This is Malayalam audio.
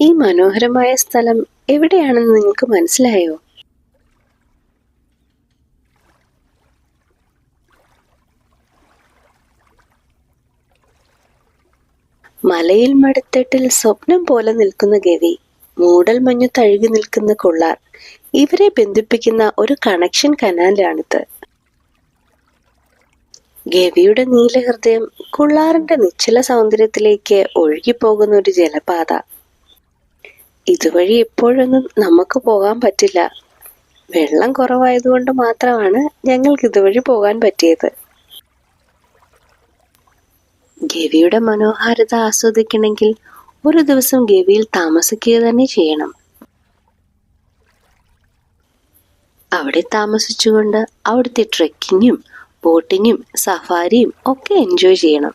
ഈ മനോഹരമായ സ്ഥലം എവിടെയാണെന്ന് നിങ്ങൾക്ക് മനസ്സിലായോ? മലയിൽ മടുത്തെട്ടിൽ സ്വപ്നം പോലെ നിൽക്കുന്ന ഗവി മൂടൽ മഞ്ഞു തഴുകി നിൽക്കുന്ന കൊള്ളാർ ഇവരെ ബന്ധിപ്പിക്കുന്ന ഒരു കണക്ഷൻ കനാലാണിത് ഗവിയുടെ നീലഹൃദയം കൊള്ളാറിന്റെ നിശ്ചല സൗന്ദര്യത്തിലേക്ക് ഒഴുകിപ്പോകുന്ന ഒരു ജലപാത. ഇതുവഴി എപ്പോഴൊന്നും നമുക്ക് പോകാൻ പറ്റില്ല. വെള്ളം കുറവായതുകൊണ്ട് മാത്രമാണ് ഞങ്ങൾക്ക് ഇതുവഴി പോകാൻ പറ്റിയത്. ഗവിയുടെ മനോഹാരിത ആസ്വദിക്കണമെങ്കിൽ ഒരു ദിവസം ഗവിയിൽ താമസിക്കുക തന്നെ ചെയ്യണം. അവിടെ താമസിച്ചുകൊണ്ട് അവിടുത്തെ ട്രെക്കിങ്ങും ബോട്ടിങ്ങും സഫാരിയും ഒക്കെ എൻജോയ് ചെയ്യണം.